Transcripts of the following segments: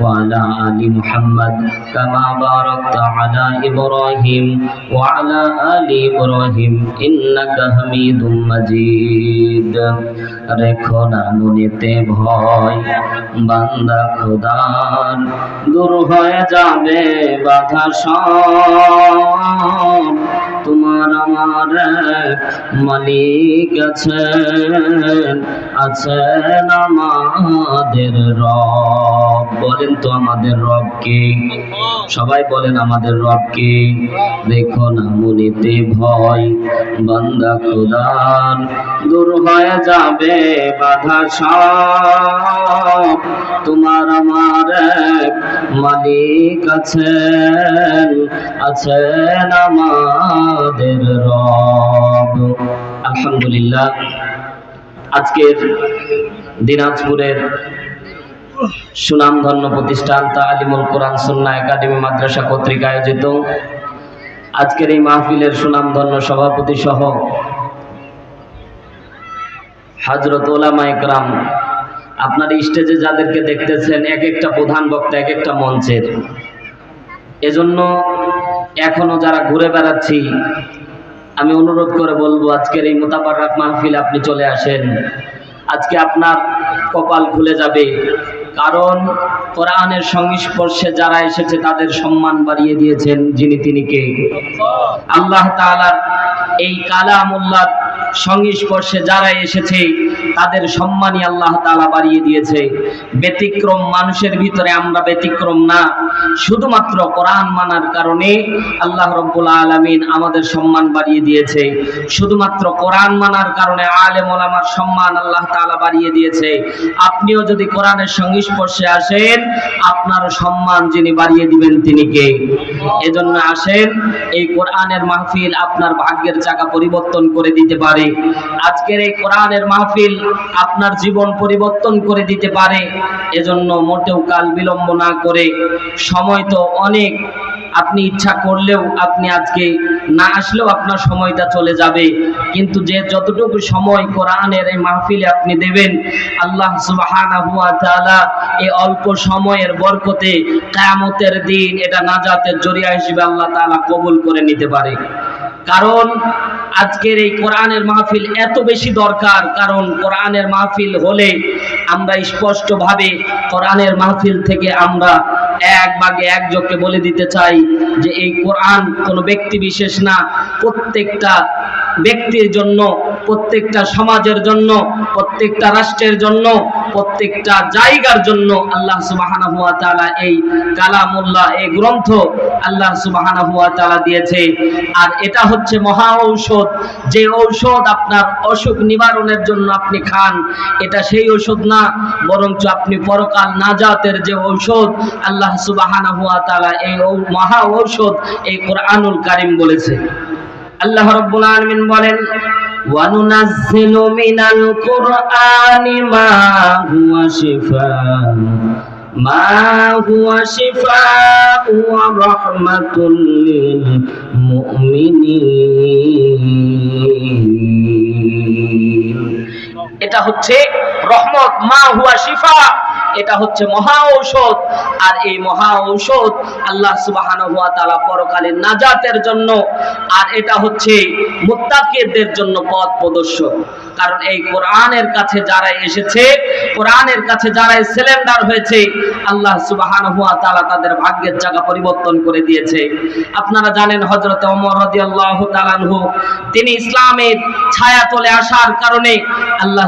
وعلى آل محمد كما باركت على إبراهيم وعلى آل إبراهيم إنك حميد مجيد রেখো না মনেতে ভয় বান্দা খোদার দূর হয়ে যাবে বাধা সব তোমার আমার মালিক আছেন আছেন আমাদের রব। বলেন তো আমাদের রব কে? সবাই বলেন আমাদের রব কে? দেখো না মনিতে ভয়, বান্দা খোদার। দূর হয়ে যাবে বাধা সব। তোমার আমার মালিক আছেন আছেন আমাদের রব। আলহামদুলিল্লাহ, আজকের দিনাজপুরের সুনামধন্য প্রতিষ্ঠান কোরআন সুন্না একাডেমি মাদ্রাসা কর্তৃক আয়োজিত আজকের এই মাহফিলের সুনামধন্য সভাপতি সহ হজরত ওলামা একরাম। আপনার স্টেজে যাদেরকে দেখতেছেন, এক একটা প্রধান বক্তা, এক একটা মঞ্চের। এজন্য এখনও যারা ঘুরে বেড়াচ্ছি, আমি অনুরোধ করে বলব, আজকের এই মোতাবারক মাহফিল আপনি চলে আসেন। আজকে আপনার কপাল খুলে যাবে, কারণ কোরআনের সংস্পর্শে যারা এসেছে, তাদের সম্মান বাড়িয়ে দিয়েছেন যিনি তিনিকে আল্লাহ তাআলার এই কালামুল্লাহ সংস্পর্শে যারা এসেছে তাদের সম্মানই আল্লাহ তাআলা বাড়িয়ে দিয়েছে। ব্যতিক্রম মানুষের ভিতরে আমরা ব্যতিক্রম না। শুধুমাত্র কোরআন মানার কারণে আল্লাহ রব্বুল আলামিন আমাদের সম্মান বাড়িয়ে দিয়েছে। শুধুমাত্র কোরআন মানার কারণে আলেম ওলামার সম্মান আল্লাহ তাআলা বাড়িয়ে দিয়েছে। আপনিও যদি কোরআনের সংস্পর্শে আসেন, আপনার সম্মান যিনি বাড়িয়ে দিবেন তিনি কে? এজন্য আসেন, এই কোরআনের মাহফিল আপনার ভাগ্যের চাকা পরিবর্তন করে দিতে পারে। আজকের এই কোরআনের মাহফিল আপনার জীবন পরিবর্তন করে দিতে পারে। এজন্য মোটেও কাল বিলম্ব না করে। সময় তো অনেক। আপনি ইচ্ছা করলেও আপনি আজকে না আসলেও আপনার সময়টা চলে যাবে। কিন্তু যে যতটুকু সময় কোরআনের এই মাহফিলে আপনি দেবেন, আল্লাহ তাআলা এই অল্প সময়ের বরকতে কিয়ামতের দিন এটা নাজাতের জরিয়া হিসেবে আল্লাহ তাআলা কবুল করে নিতে পারে। কারণ আজকের এই কোরআনের মাহফিল এত বেশি দরকার, কারণ কোরআনের মাহফিল হলে আমরা স্পষ্টভাবে কোরআনের মাহফিল থেকে আমরা এক ভাগে এক বলে দিতে চাই যে এই কোরআন কোনো ব্যক্তি বিশেষ না, প্রত্যেকটা ব্যক্তির জন্য প্রত্যেকটা সমাজের জন্য, প্রত্যেকটা রাষ্ট্রের জন্য, প্রত্যেকটা জায়গার জন্য আল্লাহ সুবহানাহু ওয়া তাআলা এই কালামুল্লাহ, এই গ্রন্থ আল্লাহ সুবাহানা হুয়া তালা দিয়েছে। আর এটা হচ্ছে মহা ঔষধ। যে ঔষধ আপনার অসুখ নিবারণের জন্য আপনি খান, এটা সেই ঔষধ না, বরঞ্চ আপনি পরকাল নাজাতের যে ঔষধ আল্লাহ সুবাহানা হুয়া তালা এই মহা ঔষধ এই কোরআনুল কারিম বলেছে। আল্লাহ রাব্বুল আলামিন বলেন কুরআনি মা হুয়া শিফাء মা হুয়া শিফাء ওয়া রাহমাতুল লিল মুমিনিন এটা হচ্ছে রহমত, মা হুয়া শিফা। এটা হচ্ছে মহা ঔষধ। আর এই মহা ঔষধ আল্লাহ সুবহানাহু ওয়া তাআলা পরকালীন নাজাতের জন্য। আর এটা হচ্ছে মুত্তাকিদের জন্য পথ প্রদর্শক। কারণ এই কোরআনের কাছে যারা এসেছে, কোরআনের কাছে যারা সিলিন্ডার হয়েছে, আল্লাহ সুবাহান ওয়া তালা তাদের ভাগ্যের জায়গা পরিবর্তন করে দিয়েছে। আপনারা জানেন হযরত ওমর রাদিয়াল্লাহু আল্লাহ আনহু, তিনি ইসলামের ছায়া তলে আসার কারণে আল্লাহ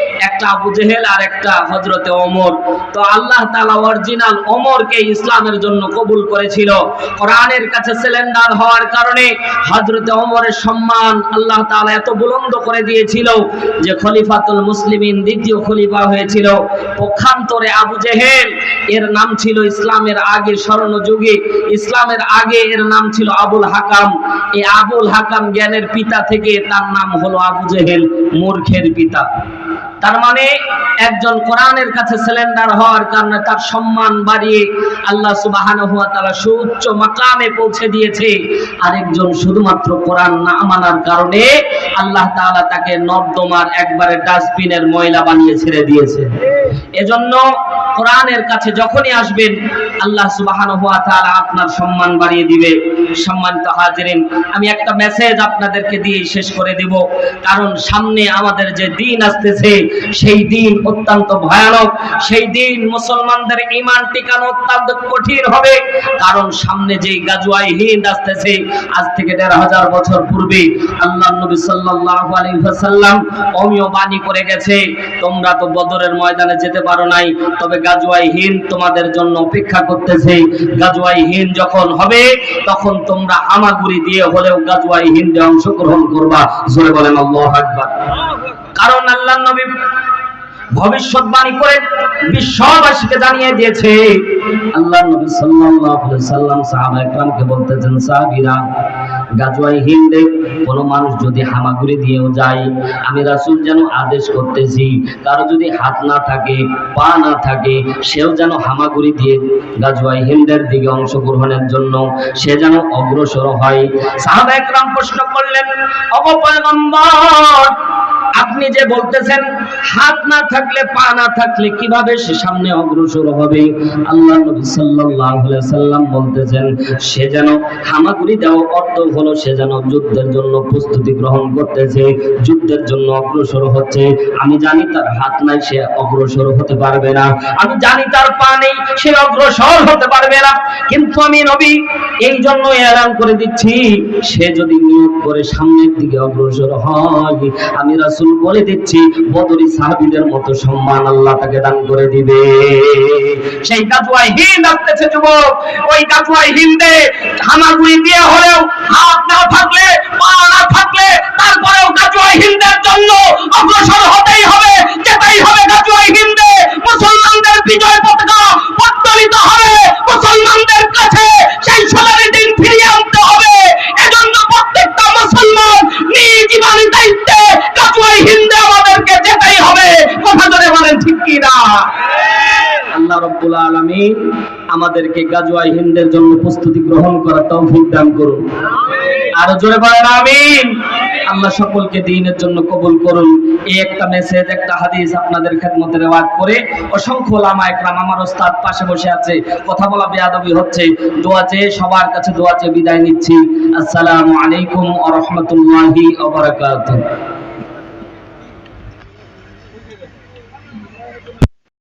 একটা আবু জেহেল আর একটা হজরতে ওমর। তো আল্লাহ তালা অরিজিনাল ওমরকে ইসলামের জন্য কবুল করেছিল। কোরআনের কাছে সিলিন্ডার হওয়ার কারণে হজরতে অমরের সম্মান আল্লাহ তালা এত বুলন্দ করে দিয়েছিল যে খলিফাতুল মুসলিমিন দ্বিতীয় খলিফা হয়েছিল। পক্ষান্তরে আবু জেহেল, এর নাম ছিল ইসলামের আগে স্বর্ণ যুগে ইসলামের আগে এর নাম ছিল আবুল হাকাম। এই আবুল হাকাম জ্ঞানের পিতা থেকে তার নাম হলো আবু জেহেল, মূর্খের পিতা। তার মানে একজন কোরআনের কাছে সিলিন্ডার হওয়ার কারণে তার সম্মান বাড়িয়ে আল্লাহ সুবাহান হুয়া তারা সুউচ্চ মাকামে পৌঁছে দিয়েছে। আরেকজন শুধুমাত্র কোরআন না মানার কারণে আল্লাহ তাআলা তাকে নর্দমার একবারে ডাস্টবিনের ময়লা বানিয়ে ছেড়ে দিয়েছে। এজন্য কোরআনের কাছে যখনই আসবেন, আল্লাহ সুবহানাহু ওয়া তাআলা আপনার সম্মান বাড়িয়ে দিবে। সম্মানিত হাজিরিন, আমি একটা মেসেজ আপনাদেরকে দিয়ে শেষ করে দেব। কারণ সামনে আমাদের যে দিন আসতেছে, সেই দিন অত্যন্ত ভয়ানক। সেই দিন মুসলমানদের ঈমান টিকানো অত্যন্ত কঠিন হবে। কারণ সামনে যেই গাজওয়াই হিন্দ আসতেছে, আজ থেকে দেড় হাজার বছর পূর্বে আল্লাহ নবী আলাইহি ওয়াসাল্লাম অমিয় বাণী করে গেছে, তোমরা তো বদরের ময়দানে যেতে পারো নাই, তবে গাজওয়াই হিন্দ তোমাদের জন্য অপেক্ষা করতেছে। গাজওয়াই হিন্দ যখন হবে, তখন তোমরা হামাগুড়ি দিয়ে হলেও গাজওয়াই হিন্দে অংশগ্রহণ করবা। জোরে বলেন আল্লাহু আকবার। কারণ আল্লাহ নবী ভবিষ্যৎবাণী করে বিশ্ববাসীকে জানিয়ে দিয়েছে, আল্লাহ নবী সাল্লাল্লাহু আলাইহি সাল্লাম সাহাবা একরামকে বলতেছেন, সাহাবীরা গাজওয়াই হিন্দে মানুষ যদি হামাগুড়ি দিয়েও যায়, আমি রাসুল যেন আদেশ করতেছি কারও যদি হাত না থাকে, পা না থাকে, সেও যেন হামাগুড়ি দিয়ে গাজওয়াই হিন্দের দিকে অংশগ্রহণের জন্য সে যেন অগ্রসর হয়। সাহাবা একরাম প্রশ্ন করলেন অবপয় পয়গম্বর আপনি যে বলতেছেন, হাত না থাকলে, পা না থাকলে কীভাবে সে সামনে অগ্রসর হবে? আল্লাহ নবী সাল্লাল্লাহু আলাইহি সাল্লাম বলতেছেন, সে যেন হামাগুড়ি দেওয়া অর্থ হলো সে যেন যুদ্ধের জন্য প্রস্তুতি গ্রহণ করতেছে, যুদ্ধের জন্য অগ্রসর হচ্ছে। আমি জানি তার হাত নাই, সে অগ্রসর হতে পারবে না। আমি জানি তার পা নেই, সে অগ্রসর হতে পারবে না। কিন্তু আমি নবী, এই জন্য এলান করে দিচ্ছি, সে যদি নিয়োগ করে সামনের দিকে অগ্রসর হয়, আমি রাসূল বলে দিচ্ছি, বদরি সাহাবীদের মতো সম্মান আল্লাহ তাকে দান করে দিবে। সেই গাজওয়াই হিন্দ আসতেছে, যুবক। ওই গাজওয়াই হিন্দে হামাগুড়ি দিয়ে হলেও হাত না থাকলে, পা না থাকলে তারপরেও গাজওয়াই হিন্দের জন্য অগ্রসর হতেই হবে, যেতেই হবে গাজওয়াই হিন্দে। মুসলমানদের বিজয় পতাকা ঠিক কি না আল্লাহ রব্বুল আলামিন আমাদেরকে হিন্দের জন্য প্রস্তুতি গ্রহণ করার তৌফিক দান করুন। আরও জোরে বলেন আমিন। আল্লাহ সকলকে দিনের জন্য কবুল করুন। এই একটা মেসেজ একটা হাদিস আপনাদের খেদমতে রেওয়াজ করে অসংখ্য ওলামা একরাম আমার ওস্তাদ পাশে বসে আছে। কথা বলা বেয়াদবি হচ্ছে। দোয়া চেয়ে সবার কাছে দোয়া চেয়ে বিদায় নিচ্ছি। আসসালামু আলাইকুম ওয়া রাহমাতুল্লাহি ওয়া বারাকাতুহু।